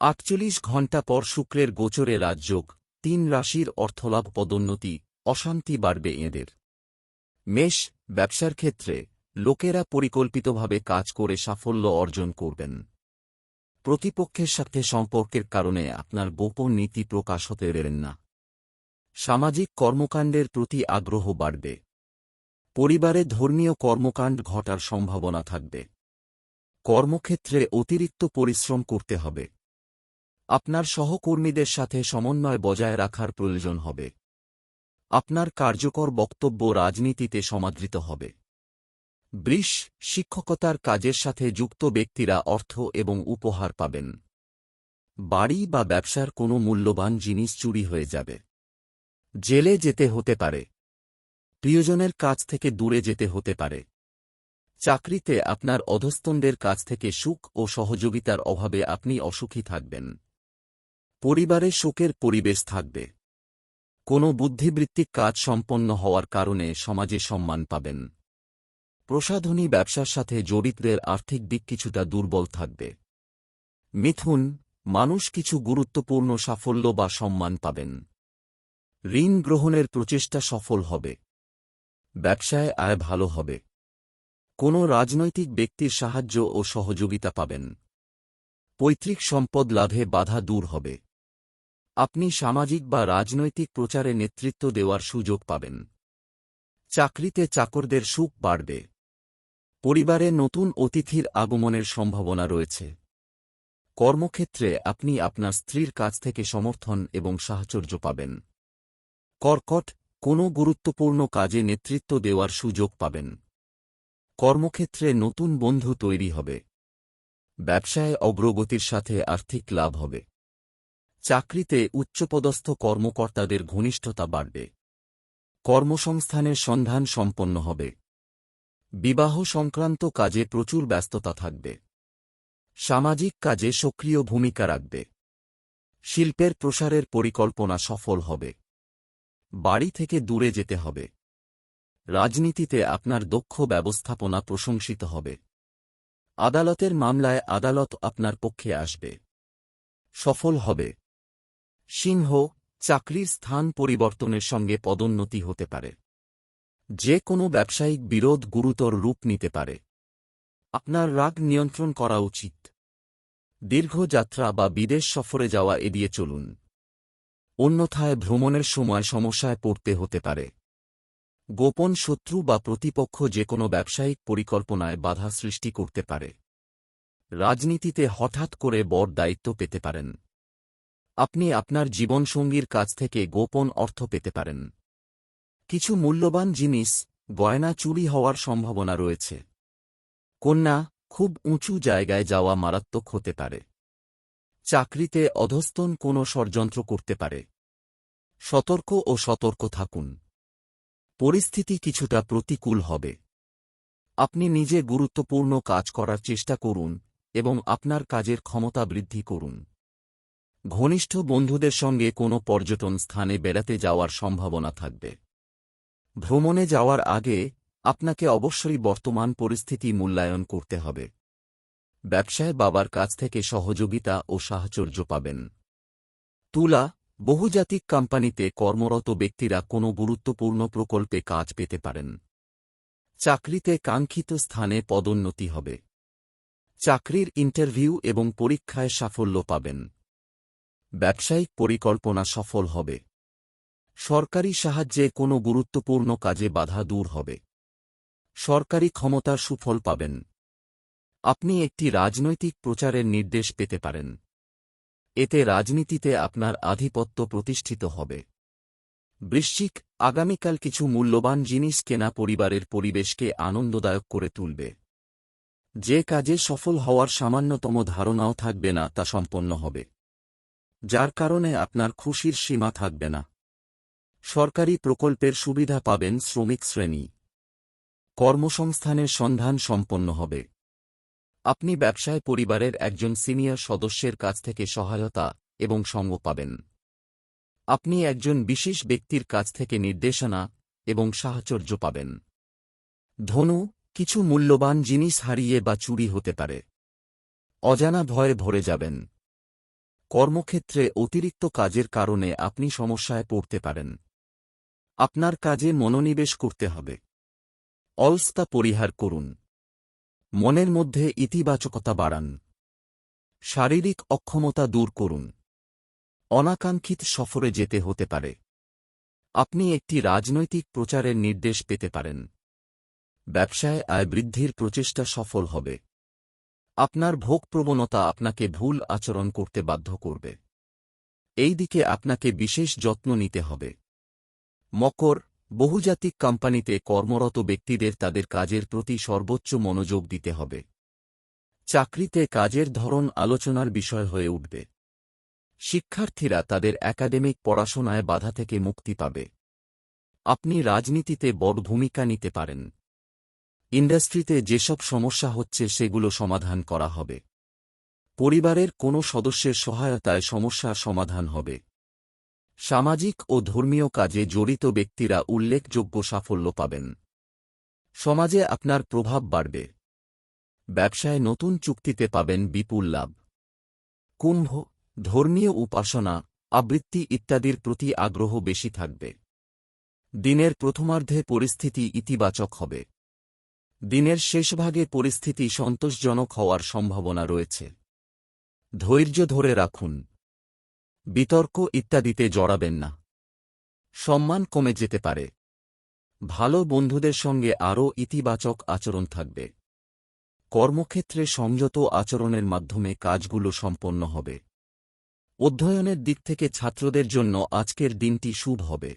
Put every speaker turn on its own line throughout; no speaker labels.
আটচল্লিশ ঘণ্টা পর শুক্রের গোচরে রাজযোগ, তিন রাশির অর্থলাভ পদোন্নতি, অশান্তি বাড়বে এঁদের। মেষ, ব্যবসার ক্ষেত্রে লোকেরা পরিকল্পিতভাবে কাজ করে সাফল্য অর্জন করবেন। প্রতিপক্ষের সাথে সম্পর্কের কারণে আপনার গোপন নীতি প্রকাশ হতে দেবেন না। সামাজিক কর্মকাণ্ডের প্রতি আগ্রহ বাড়বে। পরিবারে ধর্মীয় কর্মকাণ্ড ঘটার সম্ভাবনা থাকবে। কর্মক্ষেত্রে অতিরিক্ত পরিশ্রম করতে হবে। আপনার সহকর্মীদের সাথে সমন্বয় বজায় রাখার প্রয়োজন হবে। আপনার কার্যকর বক্তব্য রাজনীতিতে সমাদৃত হবে। বৃষ শিক্ষকতার কাজের সাথে যুক্ত ব্যক্তিরা অর্থ এবং উপহার পাবেন। বাড়ি বা ব্যবসার কোনো মূল্যবান জিনিস চুরি হয়ে যাবে। জেলে যেতে হতে পারে। প্রিয়জনের কাছ থেকে দূরে যেতে হতে পারে। চাকরিতে আপনার অধস্তনদের কাছ থেকে সুখ ও সহযোগিতার অভাবে আপনি অসুখী থাকবেন। পরিবারে শোকের পরিবেশ থাকবে। কোনো বুদ্ধিবৃত্তিক কাজ সম্পন্ন হওয়ার কারণে সমাজে সম্মান পাবেন। প্রসাধনী ব্যবসার সাথে জড়িতদের আর্থিক দিক কিছুটা দুর্বল থাকবে। মিথুন, মানুষ কিছু গুরুত্বপূর্ণ সাফল্য বা সম্মান পাবেন। ঋণ গ্রহণের প্রচেষ্টা সফল হবে। ব্যবসায় আয় ভালো হবে। কোনো রাজনৈতিক ব্যক্তির সাহায্য ও সহযোগিতা পাবেন। পৈতৃক সম্পদ লাভে বাধা দূর হবে। আপনি সামাজিক বা রাজনৈতিক প্রচারে নেতৃত্ব দেওয়ার সুযোগ পাবেন। চাকরিতে চাকরদের সুখ বাড়বে। পরিবারে নতুন অতিথির আগমনের সম্ভাবনা রয়েছে। কর্মক্ষেত্রে আপনি আপনার স্ত্রীর কাছ থেকে সমর্থন এবং সাহচর্য পাবেন। কর্কট, কোনো গুরুত্বপূর্ণ কাজে নেতৃত্ব দেওয়ার সুযোগ পাবেন। কর্মক্ষেত্রে নতুন বন্ধু তৈরি হবে। ব্যবসায় অগ্রগতির সাথে আর্থিক লাভ হবে। চাকরিতে উচ্চপদস্থ কর্মকর্তাদের ঘনিষ্ঠতা বাড়বে। কর্মসংস্থানের সন্ধান সম্পন্ন হবে। বিবাহ সংক্রান্ত কাজে প্রচুর ব্যস্ততা থাকবে। সামাজিক কাজে সক্রিয় ভূমিকা রাখবে। শিল্পের প্রসারের পরিকল্পনা সফল হবে। বাড়ি থেকে দূরে যেতে হবে। রাজনীতিতে আপনার দক্ষ ব্যবস্থাপনা প্রশংসিত হবে। আদালতের মামলায় আদালত আপনার পক্ষে আসবে। সফল হবে। সিংহ চাকরির স্থান পরিবর্তনের সঙ্গে পদোন্নতি হতে পারে। যে কোনো ব্যবসায়িক বিরোধ গুরুতর রূপ নিতে পারে। আপনার রাগ নিয়ন্ত্রণ করা উচিত। দীর্ঘ যাত্রা বা বিদেশ সফরে যাওয়া এড়িয়ে চলুন। অন্যথায় ভ্রমণের সময় সমস্যায় পড়তে হতে পারে। গোপন শত্রু বা প্রতিপক্ষ যে কোনো ব্যবসায়িক পরিকল্পনায় বাধা সৃষ্টি করতে পারে। রাজনীতিতে হঠাৎ করে বড় দায়িত্ব পেতে পারেন। আপনি আপনার জীবনসঙ্গীর কাছ থেকে গোপন অর্থ পেতে পারেন। কিছু মূল্যবান জিনিস গয়না চুরি হওয়ার সম্ভাবনা রয়েছে। কন্যা খুব উঁচু জায়গায় যাওয়া মারাত্মক হতে পারে। চাকরিতে অধস্তন কোনো ষড়যন্ত্র করতে পারে। সতর্ক ও সতর্ক থাকুন। পরিস্থিতি কিছুটা প্রতিকূল হবে। আপনি নিজে গুরুত্বপূর্ণ কাজ করার চেষ্টা করুন এবং আপনার কাজের ক্ষমতা বৃদ্ধি করুন। ঘনিষ্ঠ বন্ধুদের সঙ্গে কোনো পর্যটন স্থানে বেড়াতে যাওয়ার সম্ভাবনা থাকবে। ভ্রমণে যাওয়ার আগে আপনাকে অবশ্যই বর্তমান পরিস্থিতি মূল্যায়ন করতে হবে। ব্যবসায় বাবার কাছ থেকে সহযোগিতা ও সাহচর্য পাবেন। তুলা, বহুজাতিক কোম্পানিতে কর্মরত ব্যক্তিরা কোনো গুরুত্বপূর্ণ প্রকল্পে কাজ পেতে পারেন। চাকরিতে কাঙ্ক্ষিত স্থানে পদোন্নতি হবে। চাকরির ইন্টারভিউ এবং পরীক্ষায় সাফল্য পাবেন। ব্যবসায়িক পরিকল্পনা সফল হবে। সরকারি সাহায্যে কোনো গুরুত্বপূর্ণ কাজে বাধা দূর হবে। সরকারি ক্ষমতার সুফল পাবেন। আপনি একটি রাজনৈতিক প্রচারের নির্দেশ পেতে পারেন। এতে রাজনীতিতে আপনার আধিপত্য প্রতিষ্ঠিত হবে। বৃশ্চিক, আগামীকাল কিছু মূল্যবান জিনিস কেনা পরিবারের পরিবেশকে আনন্দদায়ক করে তুলবে। যে কাজে সফল হওয়ার সামান্যতম ধারণাও থাকবে না, তা সম্পন্ন হবে। যার কারণে আপনার খুশির সীমা থাকবে না। সরকারি প্রকল্পের সুবিধা পাবেন শ্রমিক শ্রেণি। কর্মসংস্থানের সন্ধান সম্পন্ন হবে। আপনি ব্যবসায় পরিবারের একজন সিনিয়র সদস্যের কাছ থেকে সহায়তা এবং সঙ্গ পাবেন। আপনি একজন বিশেষ ব্যক্তির কাছ থেকে নির্দেশনা এবং সাহচর্য পাবেন। ধনু, কিছু মূল্যবান জিনিস হারিয়ে বা চুরি হতে পারে। অজানা ভয়ে ভরে যাবেন। কর্মক্ষেত্রে অতিরিক্ত কাজের কারণে আপনি সমস্যায় পড়তে পারেন। আপনার কাজে মনোনিবেশ করতে হবে। অলস্তা পরিহার করুন। মনের মধ্যে ইতিবাচকতা বাড়ান। শারীরিক অক্ষমতা দূর করুন। অনাকাঙ্ক্ষিত সফরে যেতে হতে পারে। আপনি একটি রাজনৈতিক প্রচারের নির্দেশ পেতে পারেন। ব্যবসায় আয় বৃদ্ধির প্রচেষ্টা সফল হবে। আপনার ভোগ প্রবণতা আপনাকে ভুল আচরণ করতে বাধ্য করবে। এই দিকে আপনাকে বিশেষ যত্ন নিতে হবে। মকর, বহুজাতিক কোম্পানিতে কর্মরত ব্যক্তিদের তাদের কাজের প্রতি সর্বোচ্চ মনোযোগ দিতে হবে। চাকরিতে কাজের ধরন আলোচনার বিষয় হয়ে উঠবে। শিক্ষার্থীরা তাদের একাডেমিক পড়াশোনায় বাধা থেকে মুক্তি পাবে। আপনি রাজনীতিতে বড় ভূমিকা নিতে পারেন। ইন্ডাস্ট্রিতে যেসব সমস্যা হচ্ছে সেগুলো সমাধান করা হবে। পরিবারের কোনো সদস্যের সহায়তায় সমস্যার সমাধান হবে। সামাজিক ও ধর্মীয় কাজে জড়িত ব্যক্তিরা উল্লেখযোগ্য সাফল্য পাবেন। সমাজে আপনার প্রভাব বাড়বে। ব্যবসায় নতুন চুক্তিতে পাবেন বিপুল লাভ। কুম্ভ, ধর্মীয় উপাসনা, আবৃত্তি ইত্যাদির প্রতি আগ্রহ বেশি থাকবে। দিনের প্রথমার্ধে পরিস্থিতি ইতিবাচক হবে। দিনের শেষভাগে পরিস্থিতি সন্তোষজনক হওয়ার সম্ভাবনা রয়েছে। ধৈর্য ধরে রাখুন। বিতর্ক ইত্যাদিতে জড়াবেন না। সম্মান কমে যেতে পারে। ভালো বন্ধুদের সঙ্গে আরও ইতিবাচক আচরণ থাকবে। কর্মক্ষেত্রে সংযত আচরণের মাধ্যমে কাজগুলো সম্পন্ন হবে। অধ্যয়নের দিক থেকে ছাত্রদের জন্য আজকের দিনটি শুভ হবে।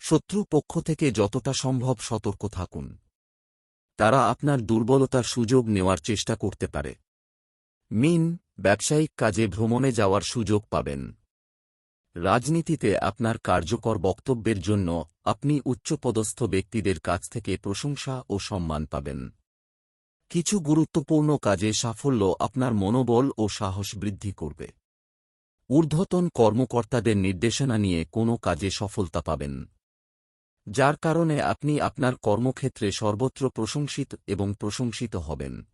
শত্রু পক্ষ থেকে যতটা সম্ভব সতর্ক থাকুন। তারা আপনার দুর্বলতার সুযোগ নেওয়ার চেষ্টা করতে পারে। মিন, ব্যবসায়িক কাজে ভ্রমণে যাওয়ার সুযোগ পাবেন। রাজনীতিতে আপনার কার্যকর বক্তব্যের জন্য আপনি উচ্চপদস্থ ব্যক্তিদের কাছ থেকে প্রশংসা ও সম্মান পাবেন। কিছু গুরুত্বপূর্ণ কাজে সাফল্য আপনার মনোবল ও সাহস বৃদ্ধি করবে। ঊর্ধ্বতন কর্মকর্তাদের নির্দেশনা নিয়ে কোনো কাজে সফলতা পাবেন। যার কারণে আপনি আপনার কর্মক্ষেত্রে সর্বত্র প্রশংসিত এবং প্রশংসিত হবেন।